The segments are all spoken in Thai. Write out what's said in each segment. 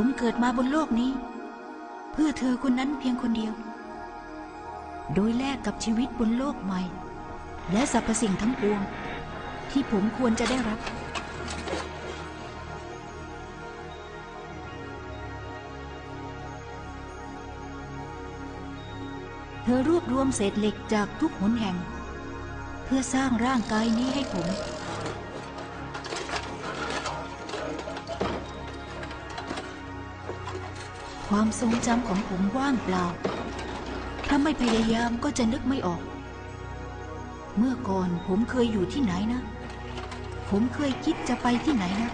ผมเกิดมาบนโลกนี้ เพื่อเธอคนนั้นเพียงคนเดียว โดยแลกกับชีวิตบนโลกใหม่ และสรรพสิ่งทั้งปวง ที่ผมควรจะได้รับเธอรวบรวมเศษเหล็กจากทุกหนแห่ง เพื่อสร้างร่างกายนี้ให้ผม ความทรงจำของผมว่างเปล่า ถ้าไม่พยายามก็จะนึกไม่ออก เมื่อก่อนผมเคยอยู่ที่ไหนนะ ผมเคยคิดจะไปที่ไหนนะ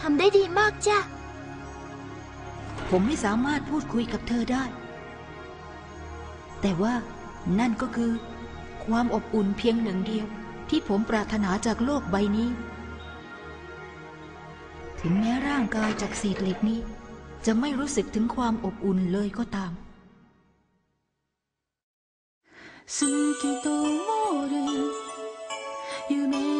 ทำได้ดีมากจ้ะ ผมไม่สามารถพูดคุยกับเธอได้ แต่ว่านั่นก็คือ ความอบอุ่นเพียงหนึ่งเดียว ที่ผมปรารถนาจากโลกใบนี้ ถึงแม้ร่างกายจากเศษเหล็กนี้ จะไม่รู้สึกถึงความอบอุ่นเลยก็ตาม 透き通る夢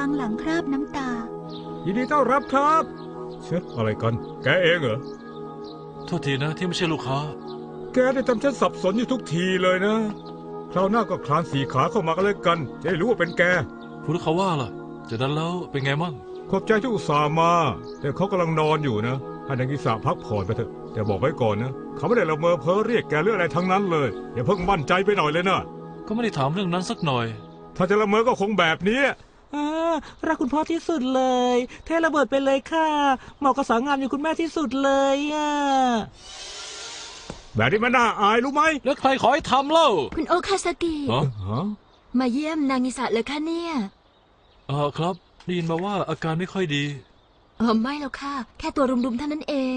รั้งหลังคราบน้ำตา ยินดีต้อนรับครับ เช็ดอะไรกัน แกเองเหรอ โทษทีนะที่ไม่ใช่ลูกค้า แกได้ทำฉันสับสนอยู่ทุกทีเลยนะ คราวหน้าก็คลานสี่ขาเข้ามากันเลยกัน จะได้รู้ว่าเป็นแก คุณเขาว่าล่ะจากนั้นแล้วเป็นไงมั่งขอบใจที่อุตส่าห์มา แต่เขากำลังนอนอยู่นะให้นางกิสาพักผ่อนไปเถอะ แต่บอกไว้ก่อนนะ เขาไม่ได้ละเมอเพ้อเรียกแกเรื่องอะไรทั้งนั้นเลย อย่าเพิ่งมั่นใจไปหน่อยเลยนะ ก็ไม่ได้ถามเรื่องนั้นสักหน่อย ถ้าจะละเมอก็คงแบบนี้ อ่ารักคุณพ่อที่สุดเลย เทระเบิดไปเลยค่ะ เหมาะกับสาวงามอย่างคุณแม่ที่สุดเลยอะแบบนี้มันน่าอายรู้ไหมแล้วใครขอให้ทำเล่าคุณโอคาซากิ ฮะฮะมาเยี่ยมนางิสะเลยค่ะเนี่ยเออครับได้ยินมาว่าอาการไม่ค่อยดี เออไม่แล้วค่ะ แค่ตัวรุมๆเท่านั้นเอง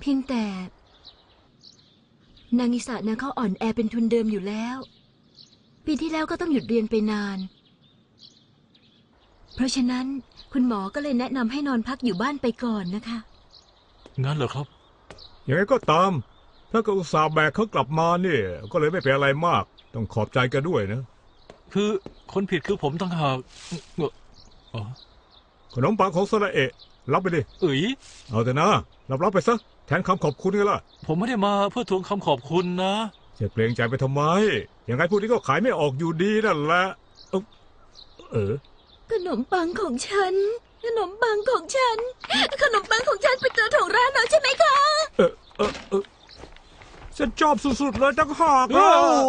เพียงแต่ นางิสะนะเขาอ่อนแอเป็นทุนเดิมอยู่แล้ว ปีที่แล้วก็ต้องหยุดเรียนไปนาน เพราะฉะนั้นคุณหมอก็เลยแนะนำให้นอนพักอยู่บ้านไปก่อนนะคะ งั้นเหรอครับ ยังไงก็ตาม ถ้าก็อุตส่าห์แบกเขากลับมาเนี่ย ก็เลยไม่เป็นอะไรมาก ต้องขอบใจแกด้วยนะ คือคนผิดคือผมต่างหากเอ่ออ๋อขนมปังของสระเอะรับไปดิ เอ๋ยเอาแต่นะรับรับไปซะ แทนคำขอบคุณกันล่ะ ผมไม่ได้มาเพื่อทวงคำขอบคุณนะ จะเกรงใจไปทำไม ยังไงพวกนี้ก็ขายไม่ออกอยู่ดีนั่นแหละเอ้าเออ ขนมปังของฉัน ขนมปังของฉัน ขนมปังของฉันเป็นตัวของร้านเราใช่ไหมคะ เออเออเออฉันชอบสุดๆเลยตั้งหากเอ้าเอ้า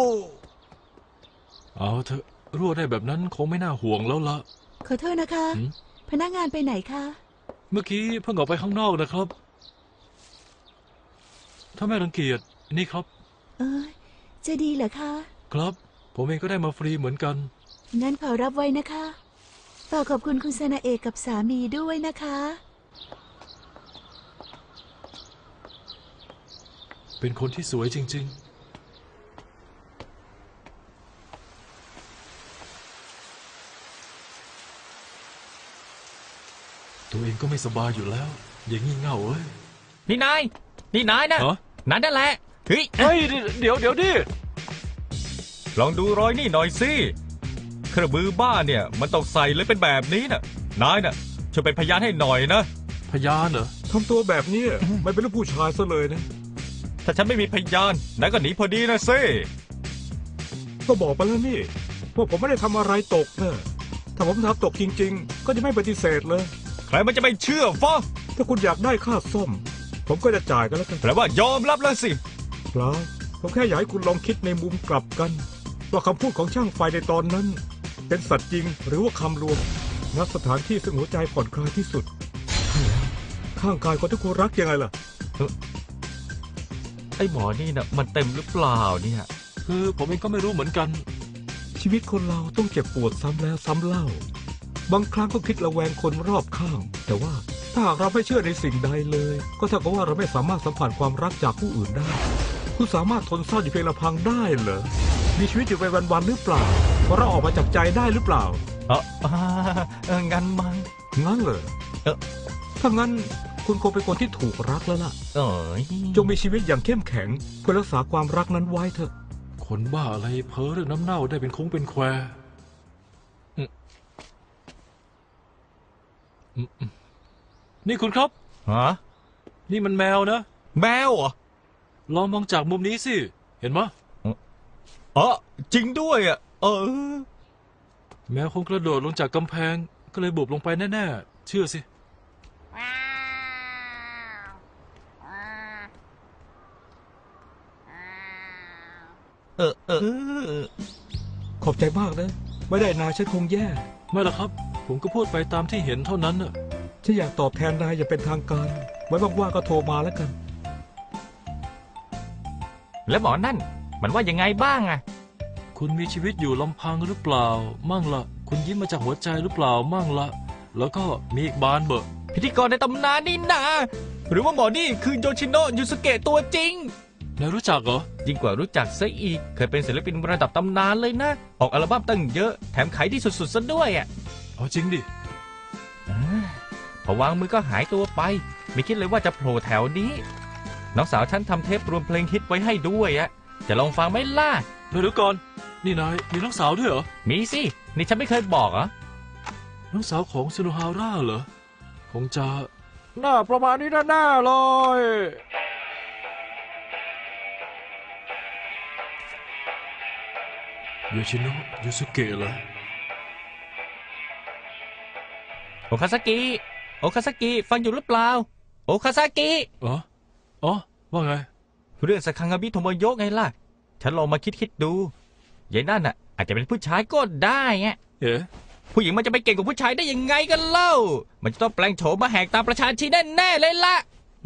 เอาเถอะรั่วได้แบบนั้นคงไม่น่าห่วงแล้วละ ขอโทษนะคะ หืม พนักงานไปไหนคะ เมื่อกี้เพิ่งออกไปข้างนอกนะครับ ถ้าไม่รังเกียจนี่ครับ เออจะดีเหรอคะ ครับ ผมเองก็ได้มาฟรีเหมือนกัน งั้นขอรับไว้นะคะ ฝากขอบคุณคุณซนาเอกกับสามีด้วยนะคะ เป็นคนที่สวยจริง ๆ ตัวเองก็ไม่สบายอยู่แล้ว อย่างงี้เง่าเอ้ย นี่นาย นี่นายนะนั่นนั่นแหละ เฮ้ย เฮ้ย เดี๋ยวเดี๋ยวดิ ลองดูรอยนี่หน่อยสิ เครื่องมือบ้านเนี่ย มันต้องใส่เลยเป็นแบบนี้น่ะ นายน่ะช่วยเป็นพยานให้หน่อยนะ พยานเหรอทำตัวแบบนี้ไม่เป็นลูกผู้ชายซะเลยนะ ถ้าฉันไม่มีพยานนายก็หนีพอดีนะสิก็บอกไปแล้วนี่ว่าผมไม่ได้ทำอะไรตกนะถ้าผมทำตกจริง ๆ ก็จะไม่ปฏิเสธเลย ใครมันจะไม่เชื่อฟ้าถ้าคุณอยากได้ค่าซ่อม ผมก็จะจ่ายกันแล้วกันแปลว่ายอมรับแล้วสิเปล่าผมแค่อยากให้คุณลองคิดในมุมกลับกัน ว่าคำพูดของช่างไฟในตอนนั้น เป็นสัตว์จริงหรือว่าคำลวงณสถานที่ซึ่งหัวใจผ่อนคลายที่สุดใช่แล้วข้างกายคนที่คุณรักยังไงล่ะ ไอ้หมอนี่น่ะมันเต็มหรือเปล่าเนี่ย คือผมเองก็ไม่รู้เหมือนกัน ชีวิตคนเราต้องเจ็บปวดซ้ำแล้วซ้ำเล่า บางครั้งก็คิดระแวงคนรอบข้าง แต่ว่าถ้าหากเราไม่เชื่อในสิ่งใดเลย ก็เท่ากับว่าเราไม่สามารถสัมผัสความรักจากผู้อื่นได้ คุณสามารถทนเศร้าอยู่เพียงลำพังได้เหรอมีชีวิตอยู่ไปวันๆหรือเปล่า เพราะเราออกมาจากใจได้หรือเปล่า เอออ่าเอองั้นมั้ง งั้นเหรอเอ่อถ้างั้นคุณคงเป็นคนที่ถูกรักแล้วล่ะ เอ้ยจงมีชีวิตอย่างเข้มแข็งเพื่อรักษาความรักนั้นไว้เถอะ คนบ้าอะไรเพ้อเรื่องน้ำเน่าได้เป็นคงเป็นแควอืมอืมอืมนี่คุณครับ ฮะนี่มันแมวนะ แมวเหรอลองมองจากมุมนี้สิ เห็นไหมะเออจริงด้วยอะ เออ แมวคงกระโดดลงจากกำแพง ก็เลยบุบลงไปแน่ๆ เชื่อสิเออเออเออ ขอบใจมากนะ ไม่ได้นายฉันคงแย่ ไม่ละครับ ผมก็พูดไปตามที่เห็นเท่านั้นน่ะ ฉันอยากตอบแทนนายอย่างเป็นทางการ ไว้ว่างๆก็โทรมาแล้วกัน แล้วหมอนั่น มันว่ายังไงบ้างอะ คุณมีชีวิตอยู่ลำพังหรือเปล่า มั่งละ คุณยิ้มมาจากหัวใจหรือเปล่า มั่งละ แล้วก็มีอีกบานเบอะพิธีกรในตำนานนี่นาหรือว่าหมอนี่คือโยชิโนะยูสเกะตัวจริงนายรู้จักเหรอ ยิ่งกว่ารู้จักซะอีก เคยเป็นศิลปินระดับตำนานเลยนะ ออกอัลบั้มตั้งเยอะ แถมขายดีสุดๆซะด้วยอะเอาจริงดิอ่าพอวางมือก็หายตัวไป ไม่คิดเลยว่าจะโผล่แถวนี้ น้องสาวฉันทำเทปรวมเพลงฮิตไว้ให้ด้วยอะจะลองฟังไหมล่ะ เดี๋ยวก่อน นี่นายมีน้องสาวด้วยเหรอ มีสิ นี่ฉันไม่เคยบอกเหรอ น้องสาวของซูโนฮาร่าเหรอ คงจะหน้าประมาณนี้แน่ๆเลย โยชิโนะยูสุเกะเหรอ โอคาซากิ โอคาซากิ ฟังอยู่หรือเปล่า โอคาซากิ อ๋อ อ๋อ ว่าไง เรื่องสคังามิโทโมโยะไงล่ะ ฉันลองมาคิดคิดๆดู ยายนั่นน่ะอาจจะเป็นผู้ชายก็ได้อะเอ๋ผู้หญิงมันจะไปเก่งกว่าผู้ชายได้ยังไงกันเล่า มันจะต้องแปลงโฉมมาแหกตามประชาชีแน่ๆเลยล่ะ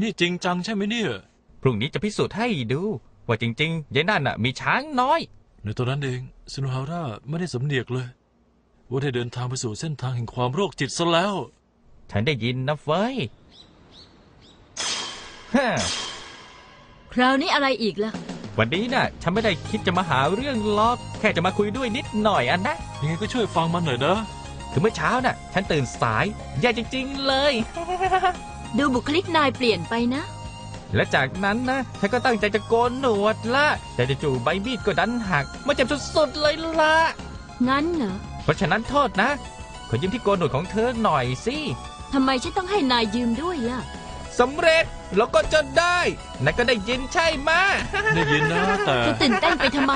นี่จริงจังใช่ไหมเนี่ย พรุ่งนี้จะพิสูจน์ให้ดู ว่าจริงๆยายนั่นน่ะมีช้างน้อย ในตอนนั้นเองซูโนฮาร่าไม่ได้สำเนียกเลย ว่าได้เดินทางไปสู่เส้นทางแห่งความโรคจิตซะแล้ว ฉันได้ยินนะเฟ้ยฮะคราวนี้อะไรอีกล่ะ วันนี้น่ะ ฉันไม่ได้คิดจะมาหาเรื่องล็อกแค่จะมาคุยด้วยนิดหน่อยอันนะ ยังไงก็ช่วยฟังมันหน่อยนะคือเมื่อเช้าน่ะ ฉันตื่นสาย แย่จริง ๆ เลย ดูบุคลิกนายเปลี่ยนไปนะ และจากนั้นนะ ฉันก็ตั้งใจจะโกนหนวดละแต่จู่ๆใบมีดก็ดันหักมาเจ็บสุดๆเลยล่ะงั้นเหรอ เพราะฉะนั้นโทษนะ ขอยืมที่โกนหนวดของเธอหน่อยสิทำไมฉันต้องให้นายยืมด้วยล่ะ สำเร็จแล้วก็จะได้นายก็ได้ยินใช่ไหมะ ได้ยินนะแต่จะตื่นเต้นไปทำไม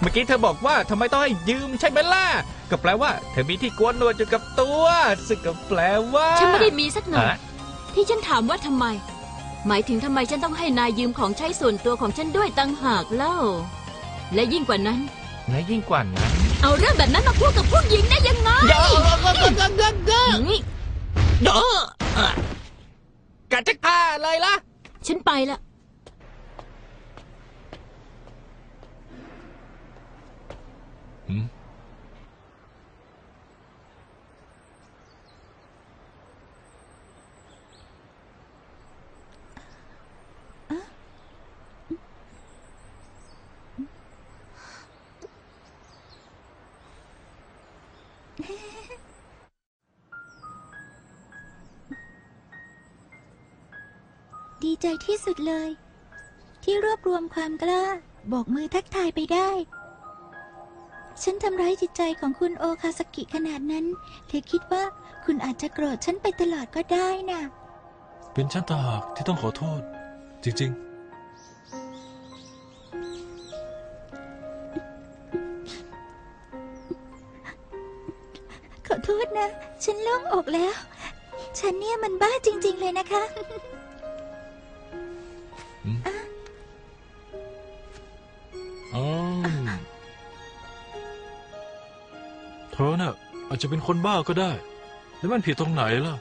เมื่อกี้เธอบอกว่าทำไมต้องให้ยืมใช่ไหมล่ะ ก็แปลว่า เธอมีที่โกนหนวดอยู่กับตัว ซึ่งก็แปลว่าฉันไม่ได้มีสักหน่อย ฮะที่ฉันถามว่าทำไม หมายถึงทำไมฉันต้องให้นายยืมของใช้ส่วนตัวของฉันด้วยตั้งหากเล่า และยิ่งกว่านั้น และยิ่งกว่านั้นเอาเรื่องแบบนั้นมาพูดกับผู้หญิงได้ยังไงเยอะนี่เยอะ กะจะฆ่าเลยล่ะ ฉันไปละ ใจที่สุดเลย ที่รวบรวมความกล้าบอกมือทักทายไปได้ ฉันทำร้ายจิตใจของคุณโอคาสกิขนาดนั้น เธอคิดว่าคุณอาจจะโกรธฉันไปตลอดก็ได้น่ะ เป็นฉันต่างหากที่ต้องขอโทษ จริงขอโทษนะ ฉันโล่งอกแล้ว ฉันเนี่ยมันบ้าจริง ๆ เลยนะคะ จจะเป็นคนบ้าก็ได้ แล้วมันผิดตรงไหนล่ะ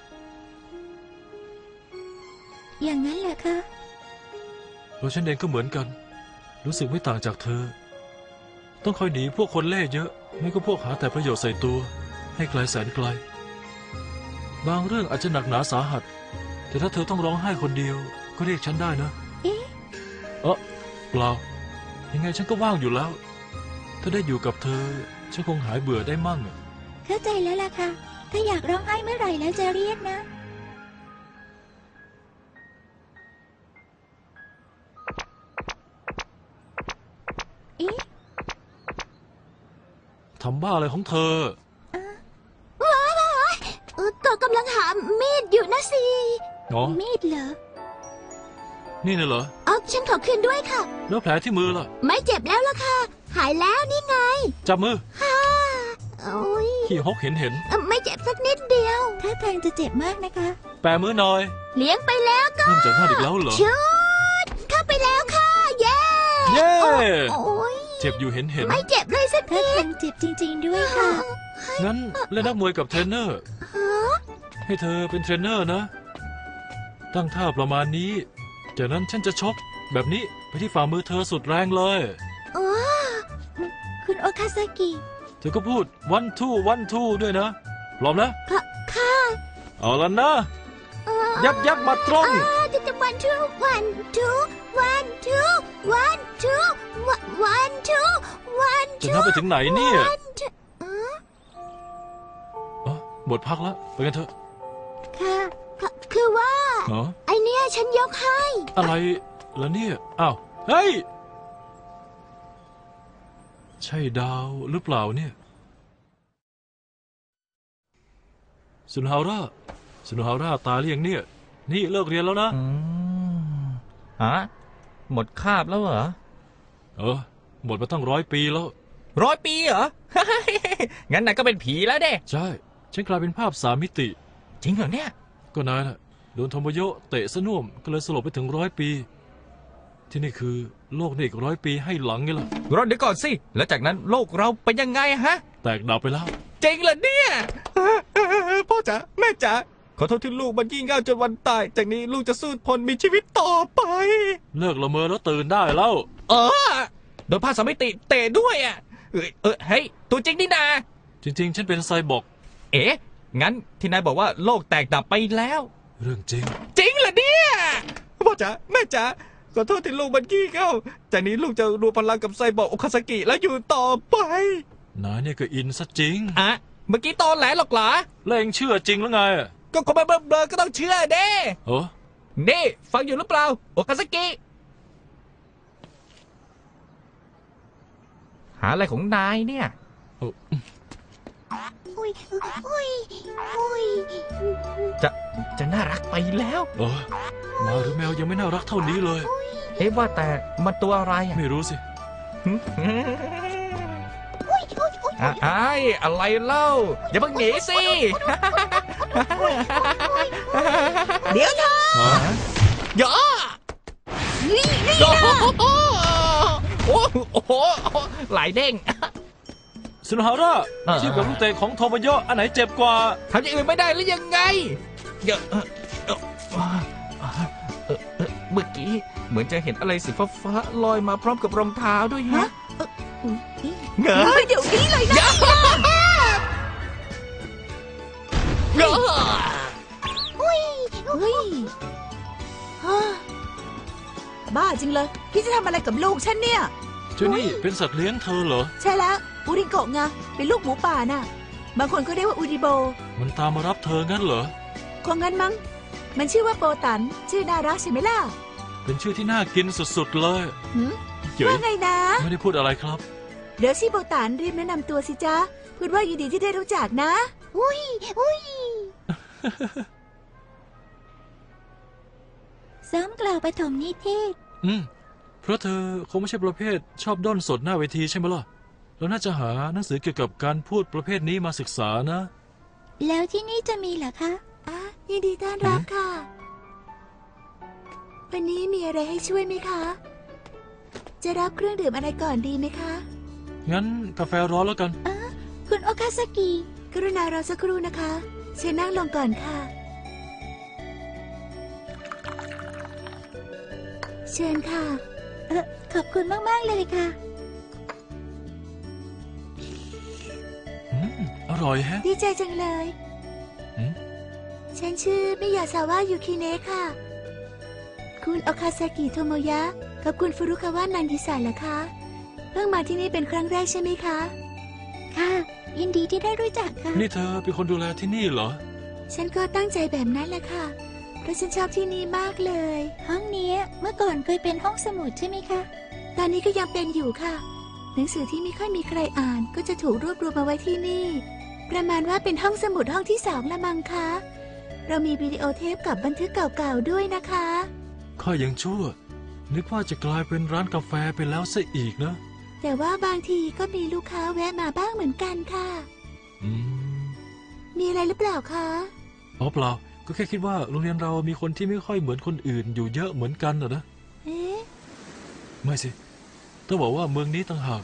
อย่างนั้นแหละคะเพราะฉันเองก็เหมือนกัน รู้สึกไม่ต่างจากเธอ ต้องคอยหนีพวกคนเล่ห์เยอะ ไม่ก็พวกหาแต่ประโยชน์ใส่ตัว ให้ไกลแสนไกล บางเรื่องอาจจะหนักหนาสาหัส แต่ถ้าเธอต้องร้องไห้คนเดียว ก็เรียกฉันได้นะ เอ๊ะเออเปล่า ยังไงฉันก็ว่างอยู่แล้ว ถ้าได้อยู่กับเธอ ฉันคงหายเบื่อได้มั่งอะ เข้าใจแล้วล่ะค่ะ ถ้าอยากร้องไห้เมื่อไหร่แล้วจะเรียกนะ เอ๊ะทำบ้าอะไรของเธอเออก็กำลังหามีดอยู่นะสิอ๋อมีดเหรอนี่น่ะเหรอ เอาฉันขอคืนด้วยค่ะ แล้วแผลที่มือล่ะ ไม่เจ็บแล้วล่ะค่ะ หายแล้วนี่ไง จับมือโอ้ย ขี้ฮกเห็นเห็น เอ่อไม่เจ็บสักนิดเดียวถ้าทางจะเจ็บมากนะคะ แปะมือหน่อยเลี้ยงไปแล้วก็เริ่มจากหน้าอีกแล้วเหรอ ชุดเข้าไปแล้วค่ะ เย้เย้ โอ้ยเจ็บอยู่เห็นเห็น ไม่เจ็บเลยสักถ้านิดทางเจ็บจริง ๆ ด้วยค่ะ งั้นเล่นนักมวยกับเทรนเนอร์ ให้เธอเป็นเทรนเนอร์นะ ตั้งท่าประมาณนี้ จากนั้นฉันจะชกแบบนี้ไปที่ฝ่ามือเธอสุดแรงเลยโอ้คุณโอคาซากิเธอก็พูด one two one two ด้วยนะพร้อมนะค่ะค่ะเอาละนะ ยับยับมาตรงอ่าจะจะวันทูวันทูวันทูวันทูวันทูวันจะทูนับไปถึงไหนเนี่ยวันทูอ๋อหมดพักแล้วไปกันเถอะ ค่ะค่ะคือว่าอ๋อไอเนี้ยฉันยกให้ อะไรแล้วเนี่ย อ้าว เฮ้ย ใช่ดาวหรือเปล่าเนี่ยสุนฮาร่าสุนฮาร่าตายหรือยังเนี่ย นี่เลิกเรียนแล้วนะ อืมฮะหมดคาบแล้วเหรอเออ หมดมาตั้งร้อยปีแล้ว ร้อยปีเหรอ งั้นนายก็เป็นผีแล้วเด้ใช่ ฉันกลายเป็นภาพสามมิติ จริงเหรอเนี่ย ก็นายน่ะโดนโทโมโยะเตะสน่วมก็เลยสลบไปถึงร้อยปี ที่นี่คือโลกในอีกร้อยปีให้หลังไงล่ะ รอเดี๋ยวก่อนสิ แล้วจากนั้นโลกเราเป็นยังไงฮะ แตกดับไปแล้วจริงเหรอเนี่ย พ่อจ๋าแม่จ๋าขอโทษที่ลูกมันยี่เง่าจนวันตาย จากนี้ลูกจะสู้ทนมีชีวิตต่อไป เลิกละเมอแล้วตื่นได้แล้ว เออ โดนพาสามิติเตะด้วยอะ เอยเออเฮ้ยตัวจริงนี่นาจริง ๆ ฉันเป็นไซบอร์กเอ๊ะ งั้นที่นายบอกว่าโลกแตกดับไปแล้ว เรื่องจริง จริงเหรอเนี่ย พ่อจ๋าแม่จ๋า ขอโทษที่ลูกมันขี้เข้าจากนี้ลูกจะรวมพลังกับไซบอร์กโอคาสกิแล้วอยู่ต่อไปนายเนี่ยก็อินซะจริงอะเมื่อกี้ตอนแหลหรอกเหรอ แล้วเองเชื่อจริงหรือไงก็คนมาเบลอๆก็ต้องเชื่อเด้เออนี่ฟังอยู่หรือเปล่า โอคาสกิ หาอะไรของนายเนี่ย อุ้ยอุ้ยอุ้ยจะจะน่ารักไปแล้ว เออหมาหรือแมวยังไม่น่ารักเท่านี้เลย เอ๊ะว่าแต่มันตัวอะไรอะไม่รู้สิอะไอ้ายอะไรเล่า อย่าเพิ่งหนีสิ เดี๋ยวเถอะอย่านี่นี่โอ้โหโอ้โหหลายเด้ง สุนฮาร่าเออ เทียบกับลูกเตะของโทโมโยะอันไหนเจ็บกว่า ทำอย่างอื่นไม่ได้หรือยังไงเดี๋ยวเอ่อเอ่อเอ่อเอ่อเอ่อเมื่อกี้ เหมือนจะเห็นอะไรสีฟ้าๆลอยมาพร้อมกับรองเท้าด้วยฮะเงยเดี๋ยวนี้เลยนะเงยเฮ้ยบ้าจริงเลย พี่จะทำอะไรกับลูกฉันเนี่ยเจนี่เป็นสัตว์เลี้ยงเธอเหรอ ใช่แล้วอูริโกะไงเป็นลูกหมูป่าน่ะ บางคนก็เรียกว่าอูริโบ มันตามมารับเธองั้นเหรอคงงั้นมั้ง มันชื่อว่าโปตัน ชื่อน่ารักใช่ไหมล่ะ เป็นชื่อที่น่ากินสุดๆเลยหืมเจ๋ยว่าไงนะ ไม่ได้พูดอะไรครับ เดี๋ยวชิโบตันรีบแนะนำตัวสิจ๊ะ พูดว่ายินดีที่ได้รู้จักนะ อุ้ยอุ้ยซ้อมกล่าวปฐมนิเทศ อืม เพราะเธอคงไม่ใช่ประเภทชอบด้อนสดหน้าเวทีใช่ไหมล่ะ เราน่าจะหาหนังสือเกี่ยวกับการพูดประเภทนี้มาศึกษานะ แล้วที่นี่จะมีเหรอคะ อะยินดีต้อนรับค่ะ วันนี้มีอะไรให้ช่วยไหมคะ จะรับเครื่องดื่มอะไรก่อนดีไหมคะ งั้นกาแฟร้อนแล้วกันคุณโอคาซากิ กรุณารอสักครู่นะคะ เชิญนั่งลงก่อนค่ะ เชิญค่ะ เออขอบคุณมาก ๆ เลยค่ะ อืม อร่อยแฮะ ดีใจจังเลย หืม ฉันชื่อมิยาซาวะยูคิเนะค่ะ คุณโอคาซากิโทโมยะกับคุณฟุรุคาวะนันดิสาเหรอคะ เพิ่งมาที่นี่เป็นครั้งแรกใช่ไหมคะ ค่ะ ยินดีที่ได้รู้จักค่ะ นี่เธอเป็นคนดูแลที่นี่เหรอ ฉันก็ตั้งใจแบบนั้นแหละค่ะ เพราะฉันชอบที่นี่มากเลย ห้องเนี้ยเมื่อก่อนเคยเป็นห้องสมุดใช่ไหมคะ ตอนนี้ก็ยังเป็นอยู่ค่ะ หนังสือที่ไม่ค่อยมีใครอ่านก็จะถูกรวบรวมมาไว้ที่นี่ ประมาณว่าเป็นห้องสมุดห้องที่สองละมังคะ เรามีวิดีโอเทปกับบันทึกเก่าๆด้วยนะคะ ข้ายังชั่ว นึกว่าจะกลายเป็นร้านกาแฟไปแล้วซะอีกนะ แต่ว่าบางทีก็มีลูกค้าแวะมาบ้างเหมือนกันค่ะ อืมมีอะไรหรือเปล่าคะ อ๋อเปล่า ก็แค่คิดว่าโรงเรียนเรามีคนที่ไม่ค่อยเหมือนคนอื่นอยู่เยอะเหมือนกันเหรอนะ เอ๊ะ ไม่สิ ต้องบอกว่าเมืองนี้ต่างหาก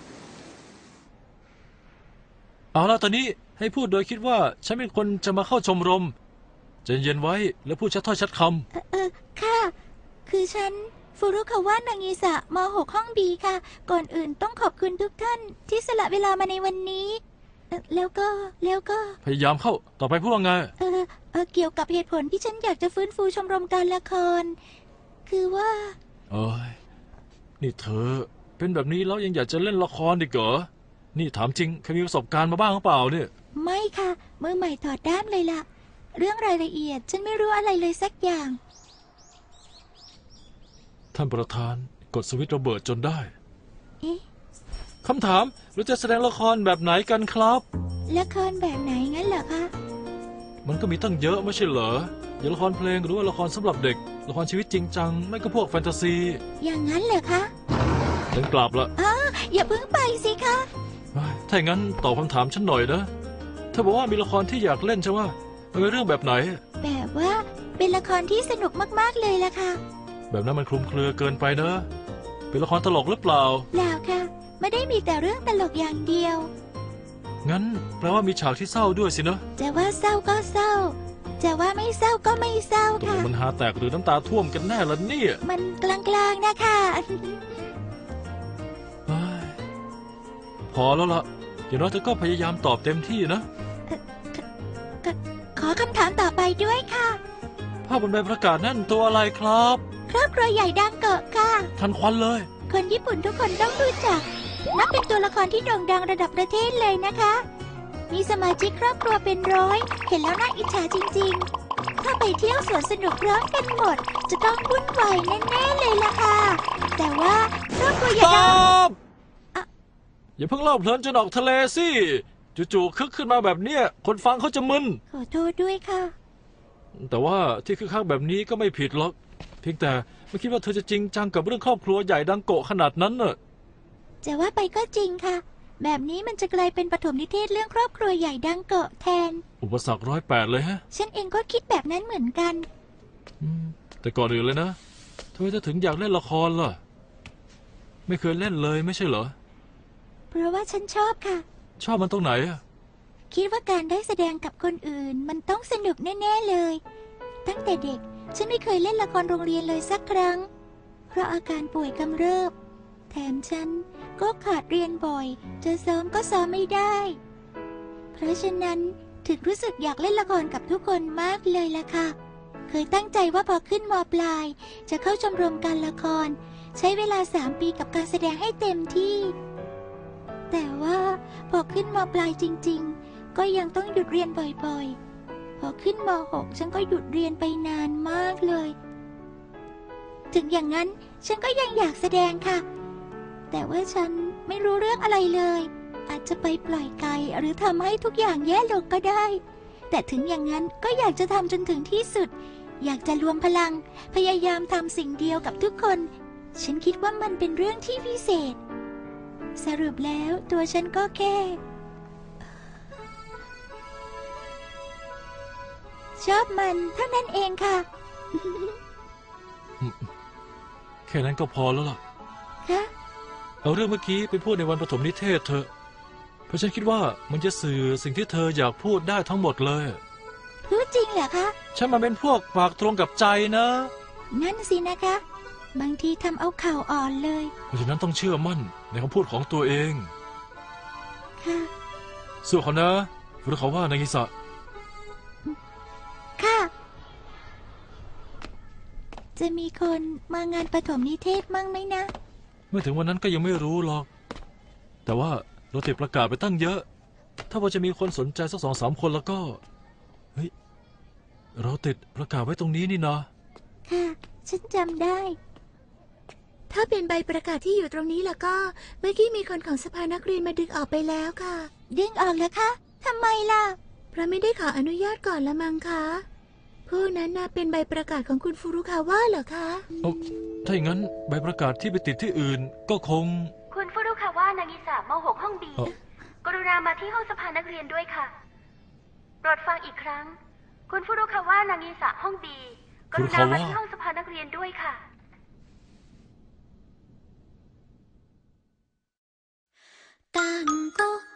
เอาละตอนนี้ให้พูดโดยคิดว่าฉันเป็นคนจะมาเข้าชมรมใจเย็นไว้แล้วพูดชัดถ้อยชัดคเออเออค่ะ คือฉันฟุรุคาวะนางิสะม .6 ห้องบีค่ะ ก่อนอื่นต้องขอบคุณทุกท่านที่สละเวลามาในวันนี้เอ่อแล้วก็แล้วก็ำพยายามเข้าต่อไปพูดว่าไง เออเออเกี่ยวกับเหตุผลที่ฉันอยากจะฟื้นฟูชมรมการละคร คือว่า เอ้ย นี่เธอ เป็นแบบนี้แล้วยังอยากจะเล่นละครอีกเหรอ นี่ถามจริงเคยมีประสบการณ์มาบ้างหรือเปล่าเนี่ย ไม่ค่ะมือใหม่ถอดด้ามเลยล่ะ เรื่องรายละเอียดฉันไม่รู้อะไรเลยสักอย่าง ท่านประธานกดสวิตช์ระเบิดจนได้ เอ๊ะคำถามเราจะแสดงละครแบบไหนกันครับ ละครแบบไหนงั้นเหรอคะ มันก็มีตั้งเยอะไม่ใช่เหรออย่างละครเพลงหรือว่าละครสำหรับเด็ก ละครชีวิตจริงจัง ไม่ก็พวกแฟนตาซีอย่างนั้นเหรอคะ ฉันกลับละอย่าเพิ่งไปสิคะ เฮ้ยถ้าอย่างนั้นตอบคำถามฉันหน่อยนะเธอบอกว่ามีละครที่อยากเล่นใช่ไหมมันเป็นเรื่องแบบไหน แบบว่าเป็นละครที่สนุกมากๆเลยล่ะค่ะ แบบนั้นมันคลุมเครือเกินไปนะเป็นละครตลกหรือเปล่า เปล่าค่ะ ไม่ได้มีแต่เรื่องตลกอย่างเดียว งั้นแปลว่ามีฉากที่เศร้าด้วยสินะจะว่าเศร้าก็เศร้า จะว่าไม่เศร้าก็ไม่เศร้าตกลค่ะ งมันหาแตกหรือน้ำตาท่วมกันแน่ละเนี่ยมันกลางๆนะคะ เฮ้ยพอแล้วล่ะอย่างน้อยเธอก็พยายามตอบเต็มที่นะ ขอคำถามต่อไปด้วยค่ะ ภาพบนใบประกาศนั่นตัวอะไรครับ ครอบครัวใหญ่ดังเกิดค่ะ ทันควันเลย คนญี่ปุ่นทุกคนต้องรู้จัก นับเป็นตัวละครที่โด่งดังระดับประเทศเลยนะคะ มีสมาชิกครอบครัวเป็นร้อย เห็นแล้วน่าอิจฉาจริง ๆ ถ้าไปเที่ยวสวนสนุกพร้อมกันหมด จะต้องวุ่นวายแน่ๆเลยล่ะค่ะ แต่ว่าครอบครัวใหญ่ตดังอบอะ อย่าเพิ่งเล่าเพลินจนออกทะเลสิ จู่ๆคึกขึ้นมาแบบเนี้ย คนฟังเขาจะมึน ขอโทษด้วยค่ะ แต่ว่าที่คึกคักแบบนี้ก็ไม่ผิดหรอก เพียงแต่ไม่คิดว่าเธอจะจริงจังกับเรื่องครอบครัวใหญ่ดังโกะขนาดนั้นน่ะจะว่าไปก็จริงค่ะ แบบนี้มันจะกลายเป็นปฐมนิเทศเรื่องครอบครัวใหญ่ดังเกาะแทน อุปสรรคร้อยแปดเลยฮะฉันเองก็คิดแบบนั้นเหมือนกันอืมแต่ก่อนอื่นเลยนะทำไมเธอถึงอยากเล่นละครล่ะ ไม่เคยเล่นเลยไม่ใช่เหรอ เพราะว่าฉันชอบค่ะ ชอบมันตรงไหนอะคิดว่าการได้แสดงกับคนอื่น มันต้องสนุกแน่ ๆเลย ตั้งแต่เด็ก ฉันไม่เคยเล่นละครโรงเรียนเลยสักครั้ง เพราะอาการป่วยกำเริบ แถมฉันก็ขาดเรียนบ่อย จะซ้อมก็ซ้อมไม่ได้ เพราะฉะนั้นถึงรู้สึกอยากเล่นละครกับทุกคนมากเลยล่ะค่ะ เคยตั้งใจว่าพอขึ้นมปลาย จะเข้าชมรมการละคร ใช้เวลาสามปีกับการแสดงให้เต็มที่ แต่ว่าพอขึ้นมปลายจริง ๆ ก็ยังต้องหยุดเรียนบ่อยๆ พอขึ้นม .6 ฉันก็หยุดเรียนไปนานมากเลย ถึงอย่างนั้นฉันก็ยังอยากแสดงค่ะ แต่ว่าฉันไม่รู้เรื่องอะไรเลย อาจจะไปปล่อยไกลหรือทำให้ทุกอย่างแย่ลงก็ได้ แต่ถึงอย่างนั้นก็อยากจะทำจนถึงที่สุด อยากจะรวมพลัง พยายามทำสิ่งเดียวกับทุกคน ฉันคิดว่ามันเป็นเรื่องที่พิเศษ สรุปแล้วตัวฉันก็แค่ ชอบมันเท่านั้นเองค่ะ แค่นั้นก็พอแล้วล่ะ คะเอาเรื่องเมื่อกี้ไปพูดในวันปฐมนิเทศเถอะ เพราะฉันคิดว่ามันจะสื่อสิ่งที่เธออยากพูดได้ทั้งหมดเลย พูดจริงเหรอคะ ฉันมาเป็นพวกปากตรงกับใจนะนั่นสินะคะ บางทีทำเอาข่าวอ่อนเลย เพราะฉะนั้นต้องเชื่อมั่นในคำพูดของตัวเอง ค่ะ สู้เขานะหรือเขาว่านางิสะค่ะ จะมีคนมางานประถมนิเทศมั่งไหมนะ เมื่อถึงวันนั้นก็ยังไม่รู้หรอก แต่ว่าเราติดประกาศไปตั้งเยอะ ถ้าว่าจะมีคนสนใจสักสองสามคนแล้วก็ เฮ้ย เราติดประกาศไว้ตรงนี้นี่นะค่ะ ฉันจำได้ ถ้าเป็นใบประกาศที่อยู่ตรงนี้ล่ะก็ เมื่อกี้มีคนของสภานักเรียนมาดึงออกไปแล้วค่ะ ดึงออกแล้วคะทำไมล่ะ เพราะไม่ได้ขออนุญาตก่อนละมังคะ พวกนั้นน่ะเป็นใบประกาศของคุณฟูรุคาว่าเหรอคะ เอาถ้าอย่างนั้นใบประกาศที่ไปติดที่อื่นก็คง คุณฟุรุคาว่านางิสะม .6 ห้องบี เอ่อ กรุณามาที่ห้องสภานักเรียนด้วยค่ะ โปรดฟังอีกครั้ง คุณฟุรุคาว่านางิสะห้องบี กรุณามาที่ห้องสภานักเรียนด้วยค่ะ単語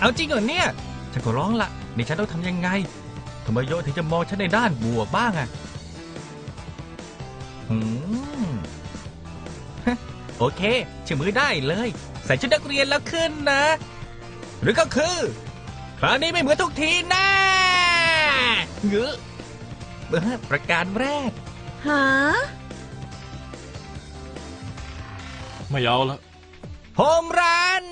เอาจริงเหรอเนี่ย ฉันก็ร้องละนี่ฉันต้องทำยังไงทำไมโยถึงจะมองฉันในด้านบวกบ้างอะอืมฮะโอเคเชื่อมือได้เลย ใส่ชุดนักเรียนแล้วขึ้นนะ หรือก็คือ คราวนี้ไม่เหมือนทุกทีแน่เงื้อเออประการแรกหาไม่เอาละโฮมรัน